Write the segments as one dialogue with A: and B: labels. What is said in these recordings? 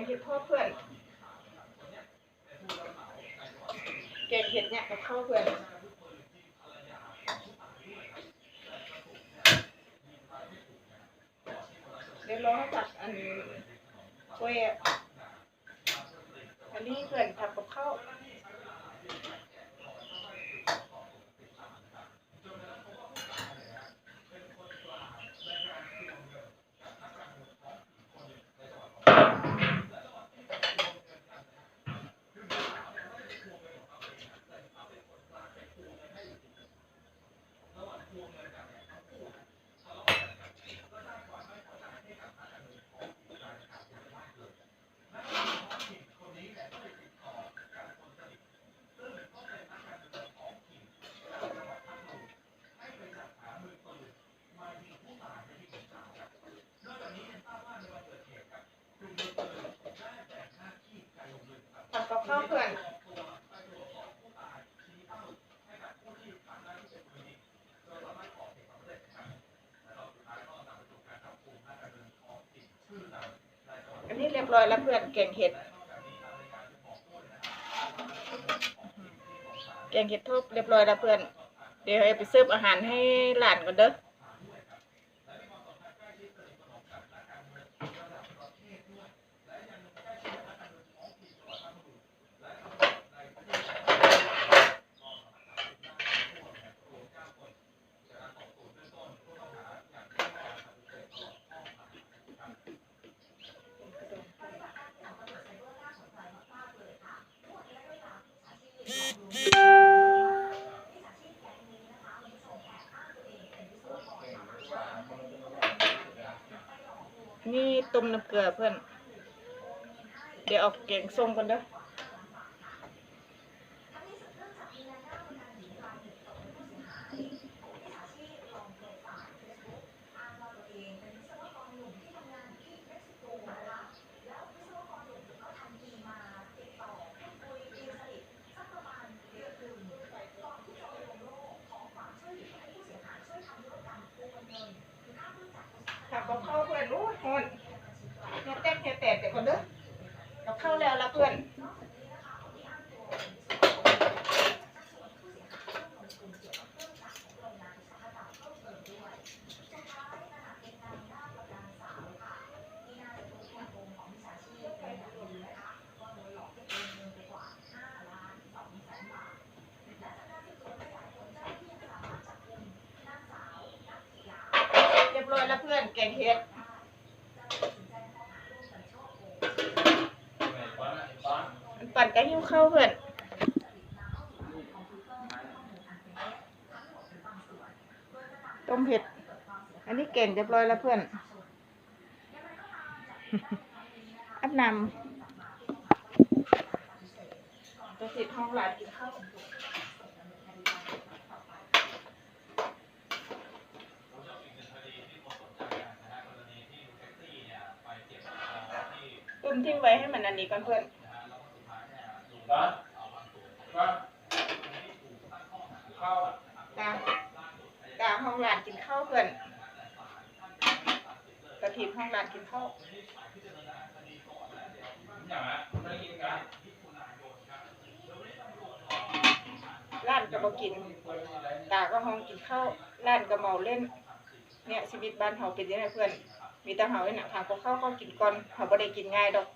A: งเห็ดพ่อเพื่อนแกงเห็ดเนี่ยกับข้าวเพื่อนเดี๋ยวรอให้ตัดอันกล้วยอันนี้เพื่อนทำกับข้าว ทำกับข้าวเพื่อน อันนี้เรีย บร้อยแล้วเพื่อนแกงเห็ด แกงเห็ดทบเรียบร้อยแล้วเพื่อน เดี๋ยวไปเสิร์ฟอาหารให้หลานก่อนเด้อ นี่ต้มน้ำเกลือเพื่อน เดี๋ยวเอาแกงส้มกันเด้อ ทำกับข้าวเพื่อน รู้ฮอนเฮ็ดแตกเฮ็ดแตกแต่คนเด้อกับข้าแล้วละเพื่อนเรียบร้อยแล้วเพื่อนแกงเฮ็ด เข้าวเพื่อนต้มเห็ด อันนี้เก่งเรียบร้อยแล้วเพื่อน อับนำจะสิทห้องหลานกินข้าวตุ้มทิ้งไว้ให้มันอันนี้ก่อนเพื่อน ตามตามห้องหลานกินข้าวเพื่อนกระถิบห้องหลานกินข้าวร้านก็บ่กิน ตาก็ห้องกินข้าวร้านก็เมาเล่น เนี่ยชีวิตบ้านเฮาเป็นยังไงเพื่อน มีแต่เฮาเนี่ยทำกับข้าวเขากินก่อนเฮาบ่ได้กินง่ายดอก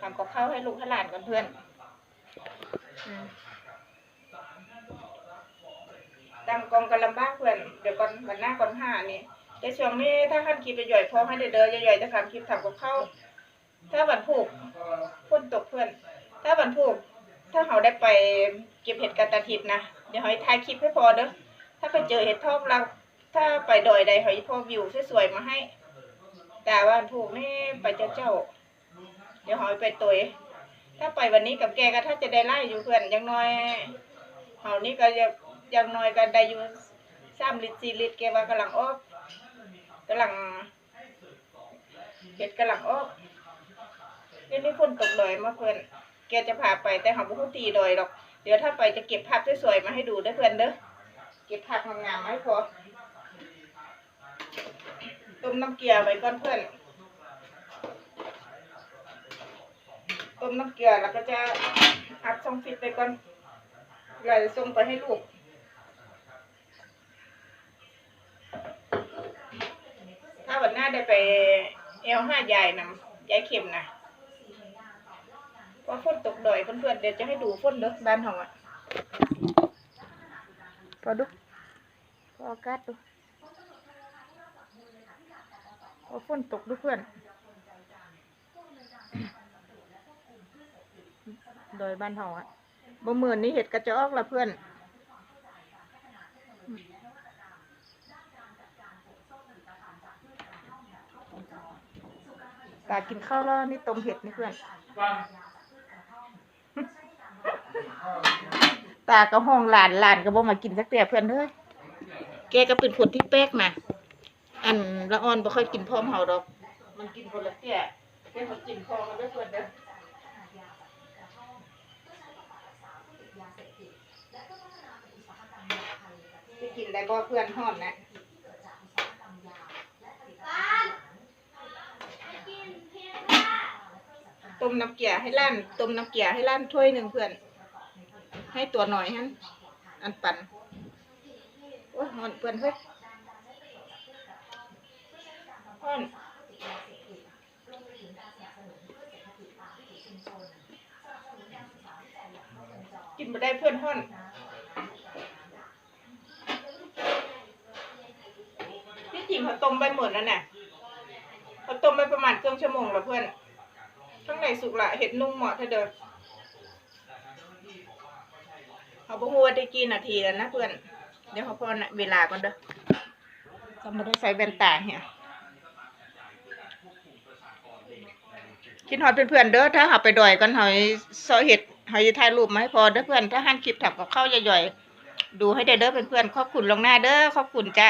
A: ทำกับข้าวให้ลูกให้หลานกันเพื่อน อืมกองกันลำบ้าเพื่อนเดี๋ยวก่อนวันหน้าก่อนห้านี่แต่ช่วงนี้ถ้าขั้นคลิปจะย่อยพอให้เด้อเด้อย่อยๆจะทำคลิปทำกับข้าวถ้าวันผูกฝนตกเพื่อน ถ้าวันผูก ถ้าเขาได้ไปเก็บเห็ดกันตาทิพนะเดี๋ยวให้ถ่ายคลิปให้พอเด้อถ้าไปเจอเห็ดทอกเราถ้าไปดอยใดเขาให้พอวิวสวยๆมาให้ แต่ว่าวันผูกนี่ไปเจ้าเจ้า เดี๋ยวเขาให้ไปตัวเอง ถ้าไปวันนี้กับแกก็ถ้าจะได้ไล่อยู่เพื่อนอยังน้อยเขานี่ก็จะอย่างน้อยก็ได้อยู่สามลิตรสี่ลิตรแกว่ากำลังออกกำลังเห็ดกำลังออกเดี๋ยวนี้ฝนตกเลยมาเพื่อนแกจะพาไปแต่หาบุคตีดอยหรอก เดี๋ยวถ้าไปจะเก็บภาพสวยๆมาให้ดูเด้อเพื่อนเด้อเก็บภาพงามๆมาให้พอต้มน้ำเกลือไว้ก่อนเพื่อน ต้มน้ำเกลือแล้วก็จะอัดส่องฟิตไปก่อนแล้วจะส่งไปให้ลูกถ้าวันหน้าได้ไปเอลห้ายายนำยายเข็มนะว่าฝนตกดอยเพื่อนๆเดี๋ยวจะให้ดูฝนเด้อบ้านเฮาอะพอดูพอกาศดูว่าฝนตกดูเพื่อน โดยบ้านเฮาอะบ่มื่นนี้เห็ดกระจอกละเพื่อน ตากินข้าวแล้วนี่ต้มเห็ดนี่เพื่อน ตาก็ห้องหลานหลานก็บ่มากินสักแต่เพื่อนเด้ยแกก็เป็นคนที่แป๊กนะอันละอ่อนบ่ค่อยกินพร้อมเฮาดอก มันกินคนละเตี้ยแกมากินพร้อมกันได้ส่วนเด้อ เพื่อนเด้อจะกินได้บ่เพื่อนฮ้อนนะต้มน้ำเกียให้ล้านต้มน้ำเกียให้ล้านถ้วยหนึ่งเพื่อน ให้ตัวหน่อยฮันอันปันโอ้ยหอนเพื่อนเฮ้ยฮ้อน นมาได้เพื่อนฮ้อนพี่จิมเขาต้มไปหมดแล้วน่ะเขาต้มไปประมาณครึ่งชั่วโมงแล้วเพื่อนข้างในสุกละเห็ดนุ่มเหมาะเธอเด้อเอาบ่ฮู้ว่าได้กี่นาทีแล้วนะเพื่อน เดี๋ยวเขาพอนะเวลาก่อนเด้อก็ไม่ได้ใส่แว่นตาเฮียกินฮอดเพื่อนๆเด้อถ้าเขาไปดอยกันเขาซอยเห็ด เฮาจะถ่ายรูปมาให้พอเด้อเพื่อน ถ้าหันคลิปถับกับข้าวย่อยๆดูให้ได้เด้อเพื่อนๆขอบคุณลวงหน้าเด้อขอบคุณจ้า